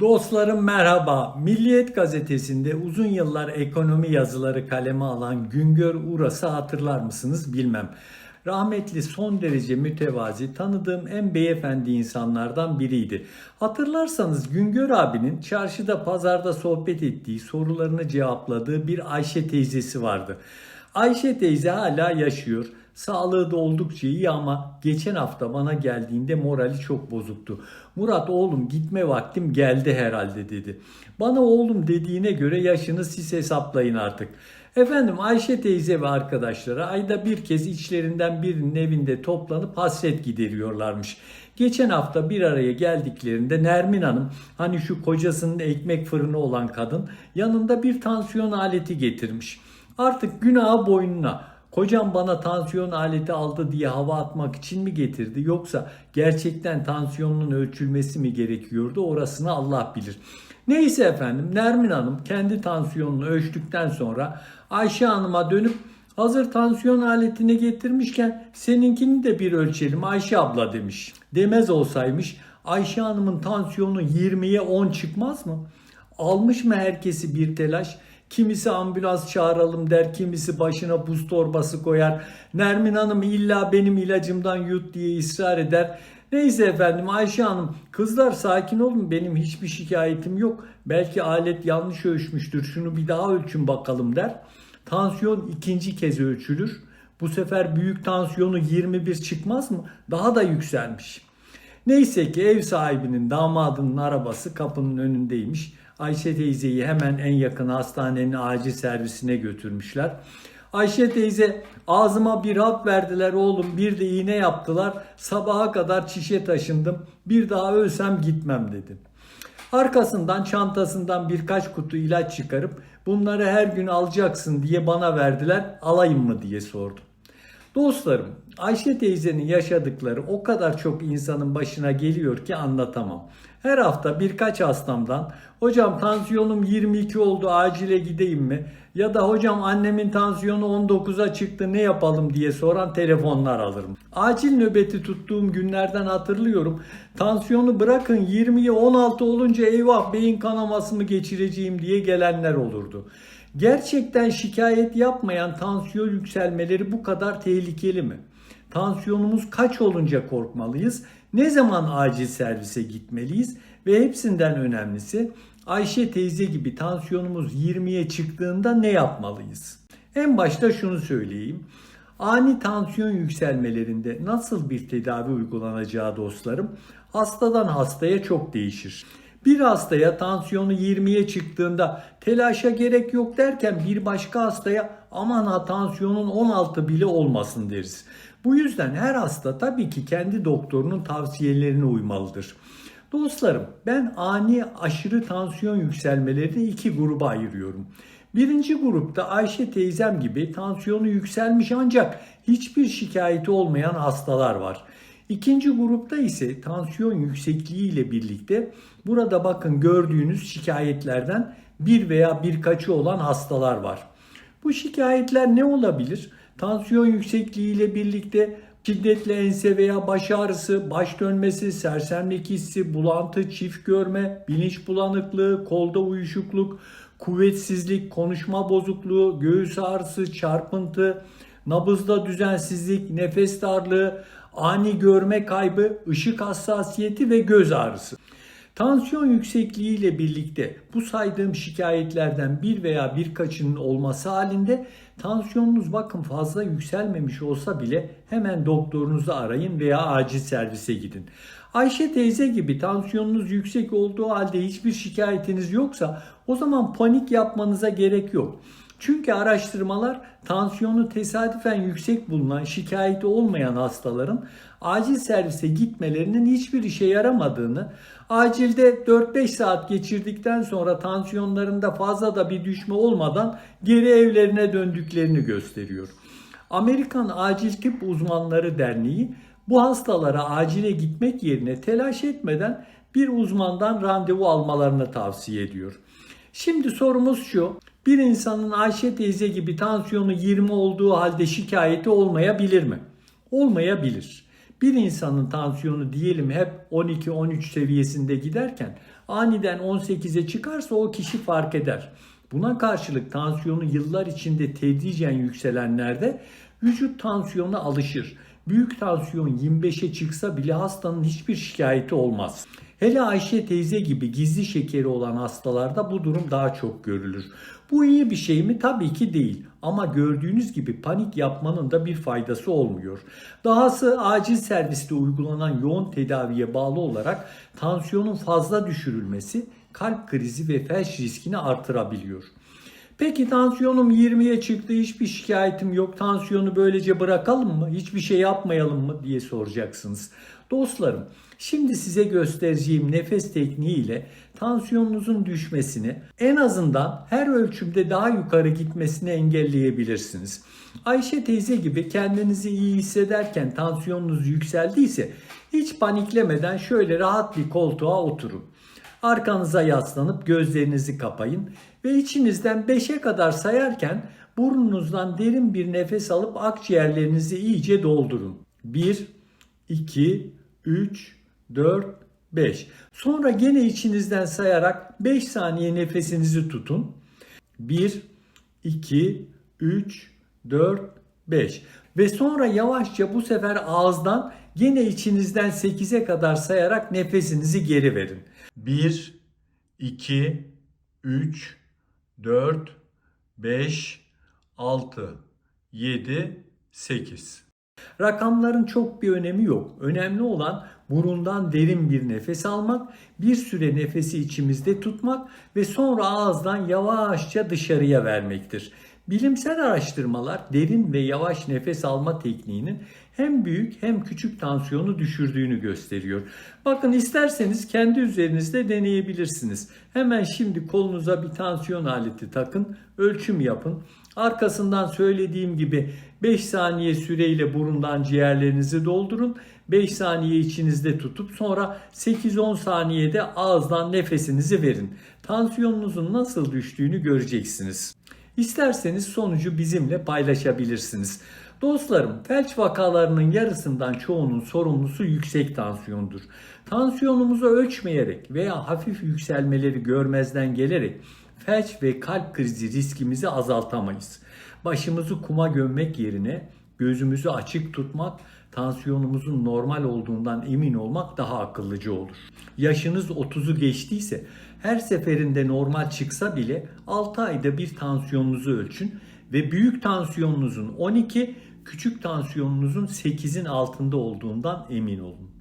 Dostlarım merhaba. Milliyet gazetesinde uzun yıllar ekonomi yazıları kaleme alan Güngör Uras'ı hatırlar mısınız bilmem. Rahmetli son derece mütevazi, tanıdığım en beyefendi insanlardan biriydi. Hatırlarsanız Güngör abinin çarşıda pazarda sohbet ettiği, sorularını cevapladığı bir Ayşe teyzesi vardı. Ayşe teyze hala yaşıyor. Sağlığı da oldukça iyi ama geçen hafta bana geldiğinde morali çok bozuktu. Murat oğlum gitme vaktim geldi herhalde dedi. Bana oğlum dediğine göre yaşını siz hesaplayın artık. Efendim Ayşe teyze ve arkadaşları ayda bir kez içlerinden birinin evinde toplanıp hasret gideriyorlarmış. Geçen hafta bir araya geldiklerinde Nermin Hanım hani şu kocasının ekmek fırını olan kadın yanında bir tansiyon aleti getirmiş. Artık günahı boynuna. Kocam bana tansiyon aleti aldı diye hava atmak için mi getirdi yoksa gerçekten tansiyonunun ölçülmesi mi gerekiyordu orasını Allah bilir. Neyse efendim Nermin Hanım kendi tansiyonunu ölçtükten sonra Ayşe Hanım'a dönüp hazır tansiyon aletini getirmişken seninkini de bir ölçelim Ayşe abla demiş. Demez olsaymış Ayşe Hanım'ın tansiyonu 20'ye 10 çıkmaz mı? Almış mı herkesi bir telaş? Kimisi ambulans çağıralım der, kimisi başına buz torbası koyar. Nermin Hanım illa benim ilacımdan yut diye ısrar eder. Neyse efendim Ayşe Hanım kızlar sakin olun benim hiçbir şikayetim yok. Belki alet yanlış ölçmüştür şunu bir daha ölçün bakalım der. Tansiyon ikinci kez ölçülür. Bu sefer büyük tansiyonu 21 çıkmaz mı? Daha da yükselmiş. Neyse ki ev sahibinin damadının arabası kapının önündeymiş. Ayşe teyzeyi hemen en yakın hastanenin acil servisine götürmüşler. Ayşe teyze ağzıma bir hap verdiler oğlum bir de iğne yaptılar. Sabaha kadar çişe taşındım. Bir daha ölsem gitmem dedi. Arkasından çantasından birkaç kutu ilaç çıkarıp bunları her gün alacaksın diye bana verdiler. Alayım mı diye sordum. Dostlarım, Ayşe teyzenin yaşadıkları o kadar çok insanın başına geliyor ki anlatamam. Her hafta birkaç hastamdan hocam tansiyonum 22 oldu acile gideyim mi? Ya da hocam annemin tansiyonu 19'a çıktı ne yapalım diye soran telefonlar alırım. Acil nöbeti tuttuğum günlerden hatırlıyorum. Tansiyonu bırakın 20'ye 16 olunca eyvah beyin kanaması mı geçireceğim diye gelenler olurdu. Gerçekten şikayet yapmayan tansiyon yükselmeleri bu kadar tehlikeli mi? Tansiyonumuz kaç olunca korkmalıyız? Ne zaman acil servise gitmeliyiz? Ve hepsinden önemlisi Ayşe teyze gibi tansiyonumuz 20'ye çıktığında ne yapmalıyız? En başta şunu söyleyeyim. Ani tansiyon yükselmelerinde nasıl bir tedavi uygulanacağı dostlarım hastadan hastaya çok değişir. Bir hastaya tansiyonu 20'ye çıktığında telaşa gerek yok derken bir başka hastaya aman ha tansiyonun 16 bile olmasın deriz. Bu yüzden her hasta tabii ki kendi doktorunun tavsiyelerine uymalıdır. Dostlarım ben ani aşırı tansiyon yükselmelerini iki gruba ayırıyorum. Birinci grupta Ayşe teyzem gibi tansiyonu yükselmiş ancak hiçbir şikayeti olmayan hastalar var. İkinci grupta ise tansiyon yüksekliği ile birlikte burada bakın gördüğünüz şikayetlerden bir veya birkaçı olan hastalar var. Bu şikayetler ne olabilir? Tansiyon yüksekliği ile birlikte şiddetli ense veya baş ağrısı, baş dönmesi, sersemlik hissi, bulantı, çift görme, bilinç bulanıklığı, kolda uyuşukluk, kuvvetsizlik, konuşma bozukluğu, göğüs ağrısı, çarpıntı, nabızda düzensizlik, nefes darlığı, ani görme kaybı, ışık hassasiyeti ve göz ağrısı. Tansiyon yüksekliği ile birlikte bu saydığım şikayetlerden bir veya birkaçının olması halinde tansiyonunuz bakın fazla yükselmemiş olsa bile hemen doktorunuzu arayın veya acil servise gidin. Ayşe teyze gibi tansiyonunuz yüksek olduğu halde hiçbir şikayetiniz yoksa o zaman panik yapmanıza gerek yok. Çünkü araştırmalar tansiyonu tesadüfen yüksek bulunan, şikayeti olmayan hastaların acil servise gitmelerinin hiçbir işe yaramadığını, acilde 4-5 saat geçirdikten sonra tansiyonlarında fazla da bir düşme olmadan geri evlerine döndüklerini gösteriyor. Amerikan Acil Tıp Uzmanları Derneği bu hastalara acile gitmek yerine telaş etmeden bir uzmandan randevu almalarını tavsiye ediyor. Şimdi sorumuz şu. Bir insanın Ayşe teyze gibi tansiyonu 20 olduğu halde şikayeti olmayabilir mi? Olmayabilir. Bir insanın tansiyonu diyelim hep 12-13 seviyesinde giderken Aniden 18'e çıkarsa o kişi fark eder. Buna karşılık tansiyonu yıllar içinde tedricen yükselenlerde vücut tansiyona alışır. Büyük tansiyon 25'e çıksa bile hastanın hiçbir şikayeti olmaz. Hele Ayşe teyze gibi gizli şekeri olan hastalarda bu durum daha çok görülür. Bu iyi bir şey mi? Tabii ki değil. Ama gördüğünüz gibi panik yapmanın da bir faydası olmuyor. Dahası acil serviste uygulanan yoğun tedaviye bağlı olarak tansiyonun fazla düşürülmesi kalp krizi ve felç riskini artırabiliyor. Peki tansiyonum 20'ye çıktı hiçbir şikayetim yok tansiyonu böylece bırakalım mı hiçbir şey yapmayalım mı diye soracaksınız. Dostlarım şimdi size göstereceğim nefes tekniği ile tansiyonunuzun düşmesini en azından her ölçümde daha yukarı gitmesini engelleyebilirsiniz. Ayşe teyze gibi kendinizi iyi hissederken tansiyonunuz yükseldiyse hiç paniklemeden şöyle rahat bir koltuğa oturun. Arkanıza yaslanıp gözlerinizi kapayın ve içinizden 5'e kadar sayarken burnunuzdan derin bir nefes alıp akciğerlerinizi iyice doldurun. 1, 2, 3, 4, 5. Sonra gene içinizden sayarak 5 saniye nefesinizi tutun. 1, 2, 3, 4, 5. Ve sonra yavaşça bu sefer ağızdan gene içinizden 8'e kadar sayarak nefesinizi geri verin. 1, 2, 3, 4, 5, 6, 7, 8. Rakamların çok bir önemi yok. Önemli olan burundan derin bir nefes almak, bir süre nefesi içimizde tutmak ve sonra ağızdan yavaşça dışarıya vermektir. Bilimsel araştırmalar derin ve yavaş nefes alma tekniğinin hem büyük hem küçük tansiyonu düşürdüğünü gösteriyor. Bakın isterseniz kendi üzerinizde deneyebilirsiniz. Hemen şimdi kolunuza bir tansiyon aleti takın, ölçüm yapın. Arkasından söylediğim gibi 5 saniye süreyle burundan ciğerlerinizi doldurun. 5 saniye içinizde tutup sonra 8-10 saniyede ağızdan nefesinizi verin. Tansiyonunuzun nasıl düştüğünü göreceksiniz. İsterseniz sonucu bizimle paylaşabilirsiniz. Dostlarım, felç vakalarının yarısından çoğunun sorumlusu yüksek tansiyondur. Tansiyonumuzu ölçmeyerek veya hafif yükselmeleri görmezden gelerek felç ve kalp krizi riskimizi azaltamayız. Başımızı kuma gömmek yerine gözümüzü açık tutmak, tansiyonumuzun normal olduğundan emin olmak daha akıllıcı olur. Yaşınız 30'u geçtiyse her seferinde normal çıksa bile 6 ayda bir tansiyonunuzu ölçün ve büyük tansiyonunuzun 12, küçük tansiyonunuzun 8'in altında olduğundan emin olun.